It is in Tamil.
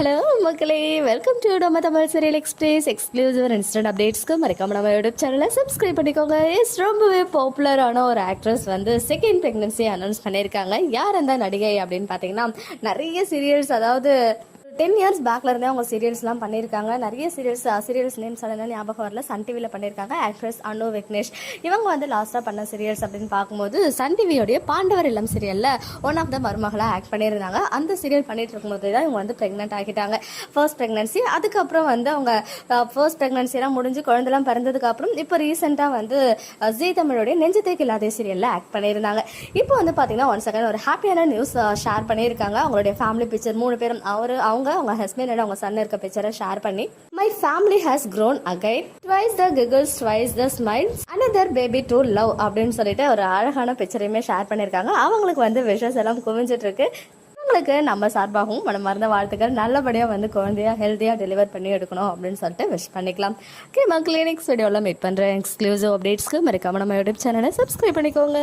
ஹலோ மக்களே. வெல்கம் டு நம்ம Tamil serial express exclusive instant அப்டேட்ஸ்க்கு மறக்காம நம்ம யூடியூப் சேனலை சப்ஸ்கிரைப் பண்ணிக்கோங்க. எஸ் ரொம்பவே பாப்புலரான ஒரு ஆக்ட்ரஸ் வந்து செகண்ட் ப்ரெக்னன்சி அனௌன்ஸ் பண்ணியிருக்காங்க. யார் அந்த நடிகை அப்படின்னு பார்த்தீங்கன்னா நிறைய சீரியல்ஸ் அதாவது டென் இயர்ஸ் பேக்ல இருந்தே அவங்க சீரியல்ஸ்லாம் பண்ணியிருக்காங்க. நிறைய சீரியல்ஸ் சீரியல்ஸ் நேம்ஸ் என்ன ஞாபகம் வரல. சன் டிவியில் பண்ணியிருக்காங்க. ஆக்ட்ரஸ் அனு விக்னேஷ் இவங்க வந்து லாஸ்ட்டாக பண்ண சீரியல்ஸ் அப்படின்னு பார்க்கும்போது சன் டிவியோடைய பாண்டவர் இல்லம் சீரியலில் ஒன் ஆஃப் த மருமகளாக ஆக்ட் பண்ணியிருந்தாங்க. அந்த சீரியல் பண்ணிட்டு இருக்கும்போது தான் இவங்க வந்து ப்ரெக்னென்ட் ஆகிட்டாங்க. ஃபர்ஸ்ட் ப்ரெக்னன்சி அதுக்கப்புறம் வந்து அவங்க ஃபர்ஸ்ட் ப்ரெக்னன்சிலாம் முடிஞ்சு குழந்தைலாம் பிறந்ததுக்கப்புறம் இப்போ ரீசெண்டாக வந்து ஜீ தமிழோடைய நெஞ்சத்தேக்கு இல்லாத சீரியலில் ஆக்ட் பண்ணியிருந்தாங்க. இப்போ வந்து பார்த்தீங்கன்னா ஒன் செகண்ட் ஒரு ஹாப்பியான நியூஸ் ஷேர் பண்ணியிருக்காங்க. அவங்களுடைய ஃபேமிலி பிக்சர் மூணு பேரும். அவர் அவங்க அவங்க ஹஸ்பண்ட் அண்ட் அவங்க சன் இருக்க பிக்சரை ஷேர் பண்ணி my family has grown again twice the giggles twice the smiles another baby to love அப்படின்னு சொல்லிட்டு ஒரு அழகான பிக்சரையுமே ஷேர் பண்ணியிருக்காங்க. அவங்களுக்கு வந்து விஷஸ் எல்லாம் குவிஞ்சிட்டு இருக்கு. அவங்களுக்கு நம்ம சார்பாகவும் மனமார்ந்த வாழ்த்துக்கள் நல்லபடியாக வந்து குழந்தையா ஹெல்த்தியாக டெலிவர் பண்ணி எடுக்கணும் அப்படின்னு சொல்லிட்டு விஷ் பண்ணிக்கலாம். ஓகே மக்கள் கிளினிக்ஸ் வீடியோவில் மீட் பண்ணுறேன் எக்ஸ்க்ளூசிவ் அப்டேட்ஸ்க்கு மறக்காம நம்ம யூடியூப் சேனலை சப்ஸ்கிரைப் பண்ணிக்கோங்க.